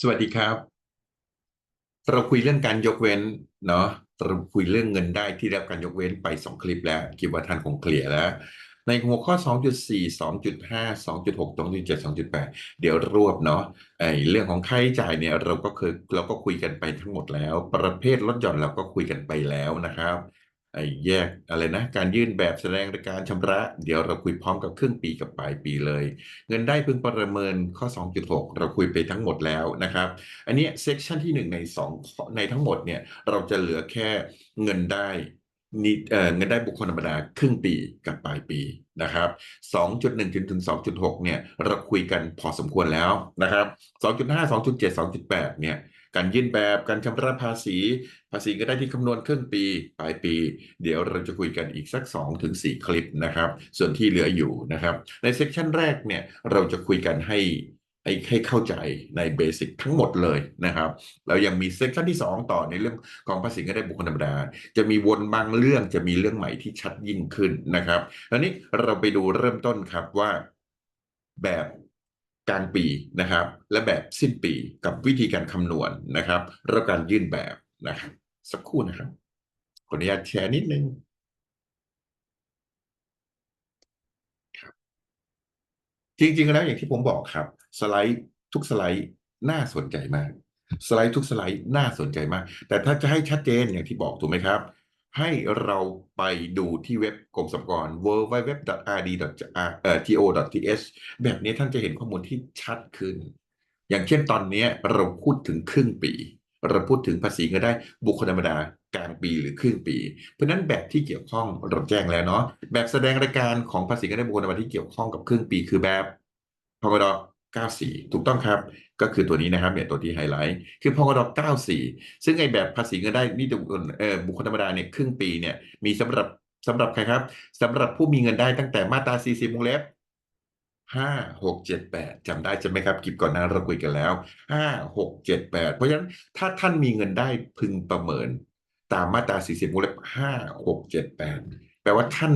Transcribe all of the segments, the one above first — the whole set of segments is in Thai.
สวัสดีครับ เราคุยเรื่องการยกเว้นเนาะเราคุยเรื่องเงินได้ที่ได้รับการยกเว้นไปสองคลิปแล้วคิดว่าท่านคงเคลียร์แล้ว ในหัวข้อ 2.4 2.5 2.6 2.7 2.8 เดี๋ยวรวบเนาะไอเรื่องของค่าใช้จ่ายเนี่ยเราก็เคยเราก็คุยกันไปทั้งหมดแล้ว ประเภทลดหย่อนเราก็คุยกันไปแล้วนะครับ ไอ้แยกอะไรนะ การยื่นแบบแสดงรายการชำระ เดี๋ยวเราคุยพร้อมกับครึ่งปีกับปลายปีเลย เงินได้พึงประเมินข้อ 2.6 เราคุยไปทั้งหมดแล้วนะครับ อันนี้เซกชันที่ 1 ใน 2 ในทั้งหมดเนี่ยเราจะเหลือแค่เงินได้นี่เงินได้บุคคลธรรมดาครึ่งปีกับปลายปีนะครับ 2.1 ถึงถึง 2.6 เนี่ยเราคุยกันพอสมควรแล้วนะครับ 2.5 2.7 2.8 เนี่ย การยื่นแบบการชำระภาษี ภาษีก็ได้ที่คำนวณครึ่งปีปลายปี เดี๋ยวเราจะคุยกันอีกสัก2ถึง4คลิปนะครับ ส่วนที่เหลืออยู่นะครับ ในเซกชันแรกเนี่ยเราจะคุยกันให้ให้เข้าใจในเบสิกทั้งหมดเลยนะครับแล้วยังมีเซกชันที่ 2 ต่อในเรื่องของภาษีเงินได้บุคคลธรรมดา จะมีวนบางเรื่องจะมีเรื่องใหม่ที่ชัดยิ่งขึ้นนะครับแล้วนี้เราไปดูเริ่มต้นครับว่าแบบ กลางปีนะครับ และแบบสิ้นปีกับวิธีการคำนวณนะครับแล้วการยื่นแบบนะครับ สักครู่นะครับขออนุญาตแชร์นิดนึงครับ จริง ๆ แล้วอย่างที่ผมบอกครับ สไลด์ทุกสไลด์น่าสนใจมาก สไลด์ทุกสไลด์น่าสนใจมาก แต่ถ้าจะให้ชัดเจนอย่างที่บอกถูกไหมครับ ให้เราไปดูที่เว็บกรมสรรพากร www.rd.go.th แบบนี้ท่านจะเห็นข้อมูลที่ชัดขึ้น อย่างเช่นตอนนี้เราพูดถึงครึ่งปี เราพูดถึงภาษีเงินได้บุคคลธรรมดากลางปีหรือครึ่งปี เพราะนั้นแบบที่เกี่ยวข้องเราแจ้งแล้วเนาะแบบแสดงรายการของภาษีเงินได้บุคคลธรรมดาที่เกี่ยวข้องกับครึ่งปีคือแบบพกด94 ถูกต้องครับ ก็คือตัวนี้นะครับเนี่ยตัวที่ไฮไลท์ คือพกด94 ซึ่งไอแบบภาษีเงินได้นี่เอ่อบุคคลธรรมดาเนี่ยครึ่งปีเนี่ยมีสำหรับสำหรับใครครับสำหรับผู้มีเงินได้ตั้งแต่มาตรา 40วงเล็บห้าหกเจ็ดแปดจำได้ใช่ไหมครับคลิปก่อนหน้าเราคุยกันแล้วห้าหกเจ็ดแปดเพราะฉะนั้นถ้าท่านมีเงินได้พึงประเมิน ตามมาตราสี่สิบวงเล็บห้าหกเจ็ดแปดแปลว่าท่าน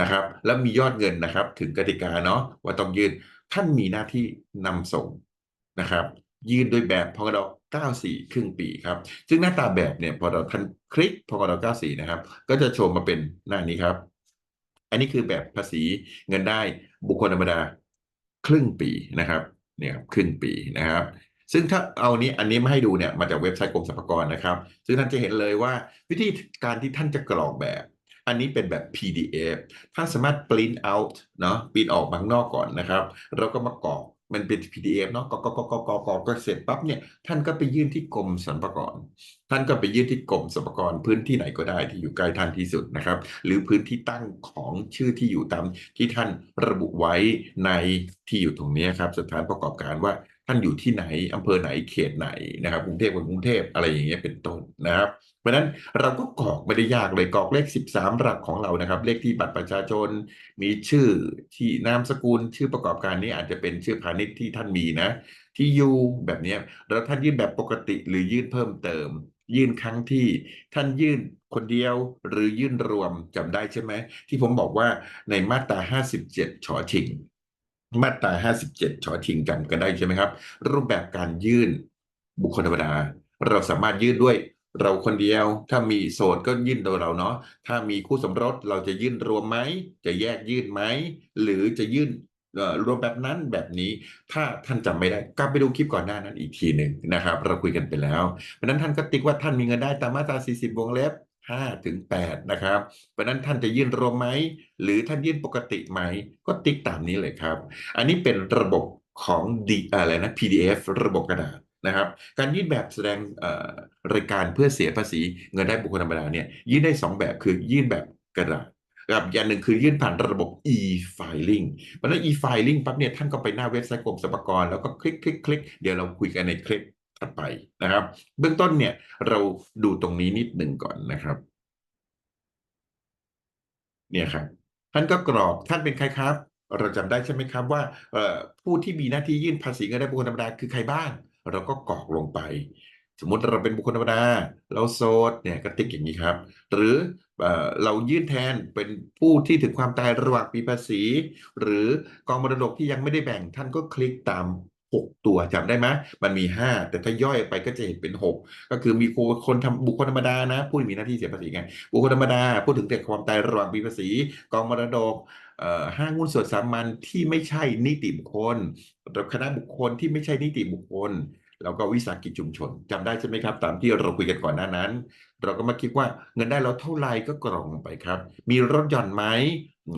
นะครับ แล้วมียอดเงินนะครับ ถึงกติกาเนาะว่าต้องยืนท่านมีหน้าที่นำส่ง นะครับ ยืนโดยแบบพกด94 ครึ่งปีครับ ซึ่งหน้าตาแบบเนี่ยพอเราท่านคลิกพกด94 นะครับ ก็จะโชว์มาเป็นหน้านี้ครับ อันนี้คือแบบภาษีเงินได้บุคคลธรรมดาครึ่งปีนะครับเนี่ยครับครึ่งปีนะครับ ซึ่งถ้าเอานี้อันนี้มาให้ดูเนี่ยมาจากเว็บไซต์กรมสรรพากรนะครับ ซึ่งท่านจะเห็นเลยว่า วิธีการที่ท่านจะกรอกแบบ อันนี้เป็นแบบ PDF ท่านสามารถ print out เนาะปริ้นออกบางนอกก่อนนะครับแล้วก็มากรอก มันเป็น PDF เนาะกรอกกกกกก็เสร็จปั๊บเนี่ยท่านก็ไปยื่นที่กรมสรรพากร ท่านก็ไปยื่นที่กรมสรรพากรพื้นที่ไหนก็ได้ที่อยู่ใกล้ท่านที่สุดนะครับ หรือพื้นที่ตั้งของชื่อที่อยู่ตามที่ท่านระบุไว้ในที่อยู่ตรงนี้ครับสถานประกอบการว่าท่านอยู่ที่ไหนอำเภอไหนเขตไหนนะครับกรุงเทพกับกรุงเทพอะไรอย่างเงี้ยเป็นต้นนะครับ ราะนั้นเราก็กรอกไม่ได้ยากเลยกรอกเลข 13 หลักของเรานะครับ เลขที่บัตรประชาชน มีชื่อที่นามสกุลชื่อประกอบการนี้อาจจะเป็นชื่อพาณิชย์ที่ท่านมีนะ ที่อยู่แบบนี้แล้วท่านยื่นแบบปกติหรือยื่นเพิ่มเติม ยื่นครั้งที่ท่านยื่นคนเดียวหรือยื่นรวมจำได้ใช่ไหมที่ผมบอกว่าในมาตรา 57ฉอชิง มาตรา 57ฉอชิงจำกันได้ใช่ไหมครับ รูปแบบการยื่นบุคคลธรรมดา เราสามารถยื่นด้วย เราคนเดียว ถ้ามีโสดก็ยื่นโดยเราเนาะถ้ามีคู่สมรสเราจะยื่นรวมไหมจะแยกยื่นไหมหรือจะยื่นรวมแบบนั้นแบบนี้ถ้าท่านจำไม่ได้กลับไปดูคลิปก่อนหน้านั้นอีกทีหนึ่งนะครับ เราคุยกันไปแล้วเพราะนั้นท่านก็ติ๊กว่าท่านมีเงินได้ตามมาตรา 40 วงเล็บ5ถึง8นะครับเพราะฉะนั้นท่านจะยื่นรวมไหมหรือท่านยื่นปกติไหมก็ติ๊กตามนี้เลยครับ อันนี้เป็นระบบของดีอะไรนะ PDF ระบบกระดาษ นะครับ การยื่นแบบแสดงรายการเพื่อเสียภาษีเงินได้บุคคลธรรมดาเนี่ยยื่นได้ 2 แบบคือยื่นแบบกระดาษกับอย่างหนึ่งคือยื่นผ่านระบบ e-filing เพราะนั้น e-filing ปั๊บเนี่ยท่านก็ไปหน้าเว็บไซต์กรมสรรพากรแล้วก็คลิกคลิกคลิกเดี๋ยวเราคุยกันในคลิปถัดไปนะครับ เบื้องต้นเนี่ยเราดูตรงนี้นิดหนึ่งก่อนนะครับเนี่ยครับท่านก็กรอกท่านเป็นใครครับ เราจำได้ใช่ไหมครับว่าผู้ที่มีหน้าที่ยื่นภาษีเงินได้บุคคลธรรมดาคือใครบ้าง เราก็กรอกลงไป สมมติเราเป็นบุคคลธรรมดา เราโสดเนี่ยก็ติ๊กอย่างนี้ครับ หรือเอ่อเรายื่นแทนเป็นผู้ที่ถึงความตายระหว่างปีภาษี หรือกองมรดกที่ยังไม่ได้แบ่งท่านก็คลิกตาม หกตัวจำได้ไหมมันมีห้าแต่ถ้าย่อยไปก็จะเห็นเป็นหกก็คือมีคนทำบุคคลธรรมดานะ ผู้มีหน้าที่เสียภาษีไงบุคคลธรรมดาพูดถึงแต่ความตายระหว่างปีภาษี กองมรดกห้างหุ้นส่วนสามัญที่ไม่ใช่นิติบุคคลคณะบุคคลที่ไม่ใช่นิติบุคคลแล้วก็วิสาหกิจชุมชนจำได้ใช่ไหมครับ ตามที่เราคุยกันก่อนหน้านั้น เราก็มาคิดว่าเงินได้เราเท่าไรก็กรองลงไปครับ มีรถหย่อนไหม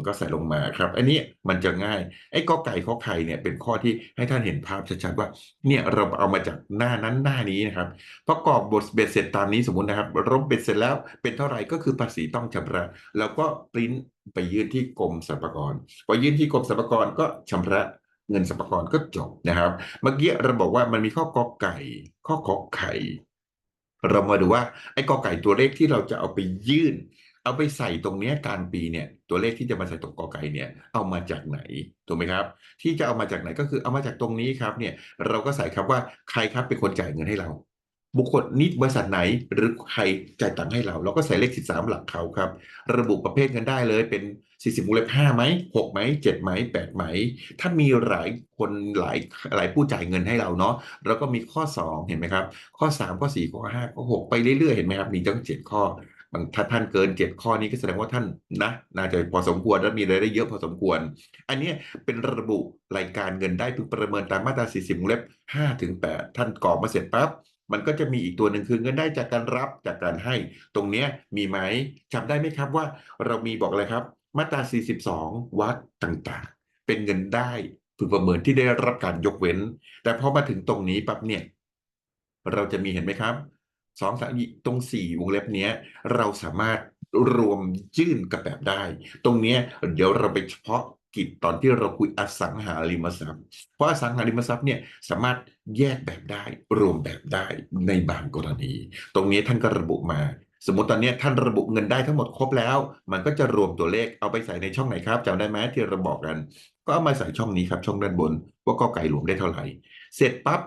ก็ใส่ลงมาครับ อันนี้มันจะง่าย ไอ้กอไก่ข้อไข่เนี่ยเป็นข้อที่ให้ท่านเห็นภาพชัดๆว่า เนี่ยเราเอามาจากหน้านั้นหน้านี้นะครับประกอบบทเบ็ดเสร็จตามนี้สมมตินะครับรบเบ็ดเสร็จแล้วเป็นเท่าไหร่ก็คือภาษีต้องชำระ แล้วก็ปริ้นไปยื่นที่กรมสรรพากรพอยื่นที่กรมสรรพากรก็ชำระเงินสรรพากรก็จบนะครับ เมื่อกี้เราบอกว่ามันมีข้อกอไก่ ข้อขอไข่ เรามาดูว่าไอ้กอไก่ตัวเลขที่เราจะเอาไปยื่น เอาไปใส่ตรงนี้การปีเนี่ยตัวเลขที่จะมาใส่ตรงกอไก่เนี่ยเอามาจากไหนถูกไหมครับ ที่จะเอามาจากไหนก็คือเอามาจากตรงนี้ครับเนี่ยเราก็ใส่ครับว่าใครครับเป็นคนจ่ายเงินให้เรา บุคคลนี้บริษัทไหนหรือใครจ่ายตังค์ให้เรา เราก็ใส่เลข 13 หลักเขาครับ ระบุประเภทเงินได้เลยเป็น 40วงเล็บ5ไหม6ไหม7ไหม8ไหมถ้ามีหลายคนหลายหลายผู้จ่ายเงินให้เราเนาะแล้วก็มีข้อ 2 เห็นไหมครับ ข้อ 3 ข้อ 4 ข้อ 5 ข้อ 6 ไปเรื่อยๆเห็นไหมครับมีตั้ง7ข้อ บางถ้าท่านเกิน7ข้อนี้ก็แสดงว่าท่านนะน่าจะพอสมควรและมีรายได้เยอะพอสมควร อันนี้เป็นระบุรายการเงินได้พึงประเมินตามมาตรา 40วงเล็บ5ถึง8ท่านกรอกมาเสร็จปั๊บมันก็จะมีอีกตัวหนึ่งคือเงินได้จากการรับจากการให้ ตรงนี้มีไหมจำได้ไหมครับว่าเรามีบอกอะไรครับ มาตรา 42 วัดต่างๆ เป็นเงินได้พึงประเมินที่ได้รับการยกเว้น แต่พอมาถึงตรงนี้ปั๊บเนี่ย เราจะมีเห็นไหมครับ สองสามตรงสี่วงเล็บเนี้ย เราสามารถรวมยื่นกับแบบได้ ตรงเนี้ยเดี๋ยวเราไปเฉพาะกิจตอนที่เราคุยอสังหาริมทรัพย์ เพราะอสังหาริมทรัพย์เนี่ยสามารถแยกแบบได้ รวมแบบได้ในบางกรณี ตรงนี้ท่านก็ระบุมา สมมติตอนนี้ท่านระบุเงินได้ทั้งหมดครบแล้ว มันก็จะรวมตัวเลขเอาไปใส่ในช่องไหนครับจำได้ไหมที่เราบอกกัน ก็เอามาใส่ช่องนี้ครับช่องด้านบน ว่ากอไก่รวมได้เท่าไหร่ เสร็จปั๊บ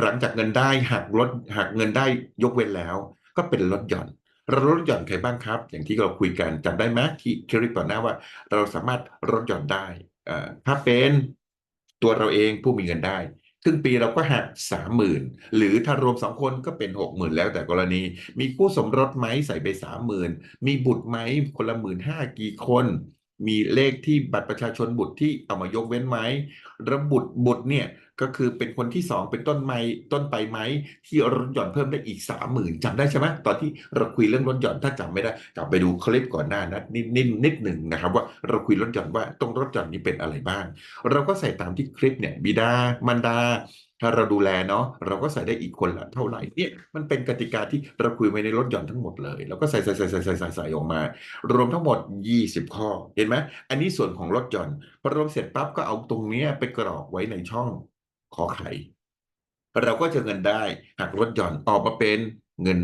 หลังจากเงินได้หักลดหักเงินได้ยกเว้นแล้ว ก็เป็นลดหย่อนเราลดหย่อนใครบ้างครับ อย่างที่เราคุยกันจำได้ไหมที่เคลิปก่อนหน้าว่า เราสามารถลดหย่อนได้ถ้าเป็นตัวเราเองผู้มีเงินได้ครึ่งปีเราก็หักสามหมื่นหรือถ้ารวมสองคนก็เป็นหกหมื่นแล้วแต่กรณี มีคู่สมรสไหมใส่ไปสามหมื่นมีบุตรไหมคนละหมื่นห้ากี่คนมีเลขที่บัตรประชาชนบุตรที่เอามายกเว้นไหมระบุตรบุตรเนี่ย ก็คือเป็นคนที่สองเป็นต้นไม้ต้นไปไหมที่ลดหย่อนเพิ่มได้อีกสามหมื่นจำได้ใช่ไหมตอนที่เราคุยเรื่องลดหย่อนถ้าจำไม่ได้ กลับไปดูคลิปก่อนหน้านั้นนิดนิดนิดหนึ่งนะครับว่าเราคุยลดหย่อนว่าตรงลดหย่อนนี้เป็นอะไรบ้าง เราก็ใส่ตามที่คลิปเนี่ยบิดามารดาถ้าเราดูแลเนาะเราก็ใส่ได้อีกคนละเท่าไหร่เนี่ยมันเป็นกติกาที่เราคุยไว้ในลดหย่อนทั้งหมดเลยแล้วก็ใส่ใส่ใส่ใส่ใส่ใส่ใส่ออกมา รวมทั้งหมด 20 ข้อ เห็นไหมอันนี้ส่วนของลดหย่อนพอรวมเสร็จปั๊บก็เอาตรงนี้ไปกรอกไว้ในช่อง ขอไข่เราก็จะเงินได้หักลดหย่อนออกมาเป็นเงิน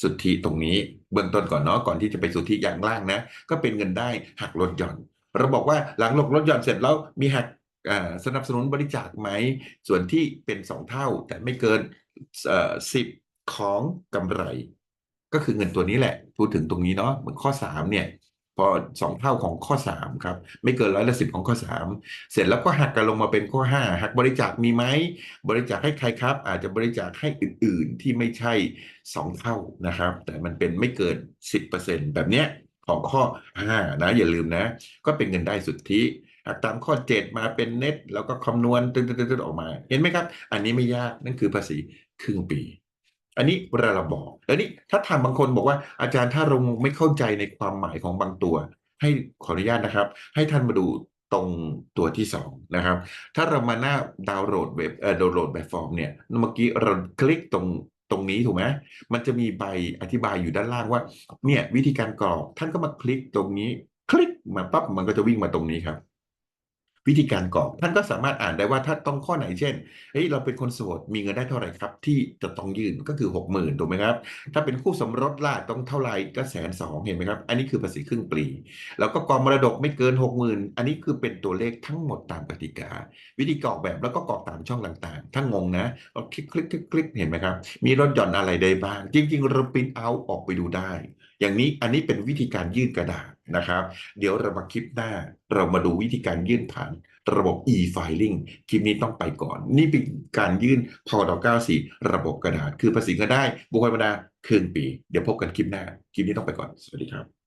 สุทธิตรงนี้เบื้องต้นก่อนเนาะก่อนที่จะไปสุทธิอย่างล่างนะ ก็เป็นเงินได้หักลดหย่อน เราบอกว่าหลังลดลดหย่อนเสร็จแล้วมีหักสนับสนุนบริจาคไหมส่วนที่เป็นสองเท่าแต่ไม่เกินสิบของกำไร ก็คือเงินตัวนี้แหละ พูดถึงตรงนี้เนาะเหมือนข้อสามเนี่ย พอสองเท่าของข้อสามครับ ไม่เกินร้อยละสิบของข้อสามเสร็จแล้วก็หักกันลงมาเป็นข้อห้าหักบริจาคมีไหมบริจาคให้ใครครับ อาจจะบริจาคให้อื่น ๆ ที่ไม่ใช่สองเท่านะครับ แต่มันเป็นไม่เกินสิบเปอร์เซ็นแบบเนี้ยของข้อห้านะอย่าลืมนะ ก็เป็นเงินได้สุทธิหากตามข้อเจ็ดมาเป็นเน็ต แล้วก็คำนวณตึ๊ดๆออกมา เห็นไหมครับ อันนี้ไม่ยากนั่นคือภาษีครึ่งปี อันนี้เวลาเราบอกแล้วนี่ถ้าทำบางคนบอกว่าอาจารย์ถ้าเราไม่เข้าใจในความหมายของบางตัว ให้ขออนุญาตนะครับ ให้ท่านมาดูตรงตัวที่สองนะครับ ถ้าเรามาหน้าดาวน์โหลดเว็บเอ่อดาวน์โหลดแบบฟอร์มเนี่ยเมื่อกี้เราคลิกตรงตรงนี้ถูกไหมมันจะมีใบอธิบายอยู่ด้านล่างว่า เนี่ยวิธีการกรอกท่านก็มาคลิกตรงนี้ คลิกมาปั๊บมันก็จะวิ่งมาตรงนี้ครับ วิธีการกรอก ท่านก็สามารถอ่านได้ว่าถ้าต้องข้อไหนเช่นเฮ้ยเราเป็นคนโสดมีเงินได้เท่าไหร่ครับ ที่จะต้องยื่นก็คือหกหมื่นถูกไหมครับ ถ้าเป็นคู่สมรสล่ะต้องเท่าไหร่ก็แสนสองเห็นไหมครับ อันนี้คือภาษีครึ่งปี แล้วก็กองมรดกไม่เกินหกหมื่นอันนี้คือเป็นตัวเลขทั้งหมดตามกติกา วิธีกรอกแบบแล้วก็กรอกตามช่องต่างๆ ถ้างงนะเราคลิกคลิกคลิกคลิกเห็นไหมครับมีลดหย่อนอะไรได้บ้าง จริงๆเราปริ้นเอาออกไปดูได้ อย่างนี้อันนี้เป็นวิธีการยื่นกระดาษนะครับ เดี๋ยวเรามาคลิปหน้า เรามาดูวิธีการยื่นผ่านระบบ e-filing คลิปนี้ต้องไปก่อน นี่เป็นการยื่นพอด94 ระบบกระดาษ คือภาษีก็ได้ บุคคลธรรมดาครึ่งปี เดี๋ยวพบกันคลิปหน้า คลิปนี้ต้องไปก่อน สวัสดีครับ